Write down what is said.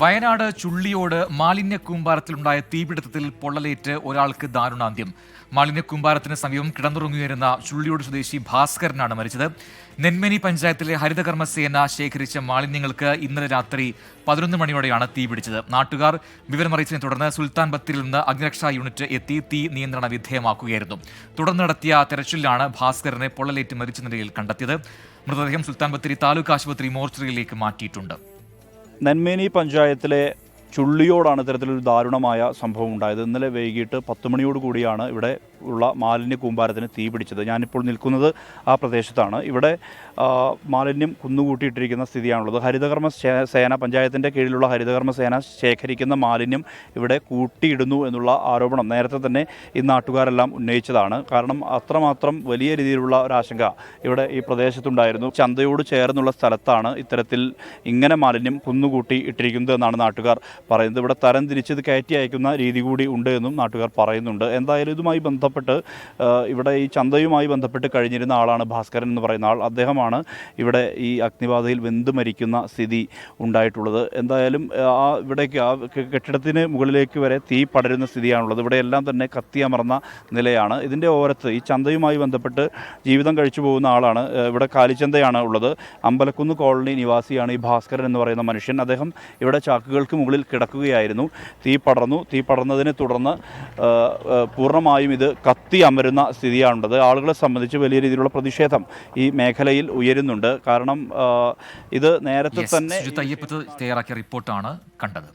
വയനാട് ചുള്ളിയോട് മാലിന്യ കൂമ്പാരത്തിലുണ്ടായ തീപിടുത്തത്തിൽ പൊള്ളലേറ്റ് ഒരാൾക്ക് ദാരുണാന്ത്യം. മാലിന്യ കൂമ്പാരത്തിന് സമീപം കിടന്നുറങ്ങുകയായിരുന്ന ചുള്ളിയോട് സ്വദേശി ഭാസ്കരനാണ് മരിച്ചത്. നെന്മനി പഞ്ചായത്തിലെ ഹരിതകർമ്മസേന ശേഖരിച്ച മാലിന്യങ്ങൾക്ക് ഇന്നലെ രാത്രി പതിനൊന്ന് മണിയോടെയാണ് തീപിടിച്ചത് നാട്ടുകാർ വിവരമറിയിച്ചതിനെ തുടർന്ന് സുൽത്താൻ ബത്തിരിൽ നിന്ന് അഗ്നിരക്ഷാ യൂണിറ്റ് എത്തി തീ നിയന്ത്രണ വിധേയമാക്കുകയായിരുന്നു. തുടർന്ന് നടത്തിയ തെരച്ചിലാണ് ഭാസ്കരനെ പൊള്ളലേറ്റ് മരിച്ച നിലയിൽ കണ്ടെത്തിയത്. മൃതദേഹം സുൽത്താൻ ബത്തേരി താലൂക്ക് ആശുപത്രി മോർച്ചറിയിലേക്ക് മാറ്റിയിട്ടുണ്ട്. നെന്മേനി പഞ്ചായത്തിലെ ചുള്ളിയോടാണ് ഇത്തരത്തിലൊരു ദാരുണമായ സംഭവം ഉണ്ടായത്. ഇന്നലെ വൈകിട്ട് പത്ത് മണിയോട് കൂടിയാണ് ഇവിടെ ഉള്ള മാലിന്യ കൂമ്പാരത്തിന് തീ പിടിച്ചത്. ഞാനിപ്പോൾ നിൽക്കുന്നത് ആ പ്രദേശത്താണ്. ഇവിടെ മാലിന്യം കുന്നുകൂട്ടിയിട്ടിരിക്കുന്ന സ്ഥിതിയാണുള്ളത്. ഹരിതകർമ്മ സേന പഞ്ചായത്തിന്റെ കീഴിലുള്ള ഹരിതകർമ്മ സേന ശേഖരിക്കുന്ന മാലിന്യം ഇവിടെ കൂട്ടിയിടുന്നു എന്നുള്ള ആരോപണം നേരത്തെ തന്നെ ഈ നാട്ടുകാരെല്ലാം ഉന്നയിച്ചതാണ്. കാരണം അത്രമാത്രം വലിയ രീതിയിലുള്ള ഒരു ആശങ്ക ഇവിടെ ഈ പ്രദേശത്തുണ്ടായിരുന്നു. ചന്തയോട് ചേർന്നുള്ള സ്ഥലത്താണ് ഇത്തരത്തിൽ ഇങ്ങനെ മാലിന്യം കുന്നുകൂട്ടി ഇട്ടിരിക്കുന്നത് എന്നാണ് നാട്ടുകാർ പറയുന്നത്. ഇവിടെ തരം തിരിച്ചത് കയറ്റി അയക്കുന്ന രീതി കൂടി ഉണ്ട് എന്നും നാട്ടുകാർ പറയുന്നുണ്ട്. എന്തായാലും ഇതുമായി ബന്ധപ്പെട്ട് ഇവിടെ ഈ ചന്തയുമായി ബന്ധപ്പെട്ട് കഴിഞ്ഞിരുന്ന ആളാണ് ഭാസ്കരൻ എന്ന് പറയുന്ന ആൾ. അദ്ദേഹമാണ് ഇവിടെ ഈ അഗ്നിബാധയിൽ വെന്ത് മരിക്കുന്ന സ്ഥിതി ഉണ്ടായിട്ടുള്ളത്. എന്തായാലും ആ ഇവിടേക്ക് ആ കെട്ടിടത്തിന് മുകളിലേക്ക് വരെ തീ പടരുന്ന സ്ഥിതിയാണുള്ളത്. ഇവിടെയെല്ലാം തന്നെ കത്തിയമർന്ന നിലയാണ്. ഇതിന്റെ ഓരത്ത് ഈ ചന്തയുമായി ബന്ധപ്പെട്ട് ജീവിതം കഴിച്ചു പോകുന്ന ആളാണ് ഇവിടെ കാലിച്ചന്തയാണ് ഉള്ളത്. അമ്പലക്കുന്ന് കോളനി നിവാസിയാണ് ഈ ഭാസ്കരൻ എന്ന് പറയുന്ന മനുഷ്യൻ. അദ്ദേഹം ഇവിടെ ചാക്കുകൾക്ക് മുകളിൽ കിടക്കുകയായിരുന്നു. തീ പടർന്നു. തീ പടർന്നതിനെ തുടർന്ന് പൂർണമായും ഇത് കത്തി അമരുന്ന സ്ഥിതിയാണുള്ളത്. ആളുകളെ സംബന്ധിച്ച് വലിയ രീതിയിലുള്ള പ്രതിഷേധം ഈ മേഖലയിൽ ഉയരുന്നുണ്ട്. കാരണം ഇത് നേരത്തെ തന്നെ തയ്യപ്പത്ത് തയ്യാറാക്കിയ റിപ്പോർട്ടാണ് കണ്ടത്.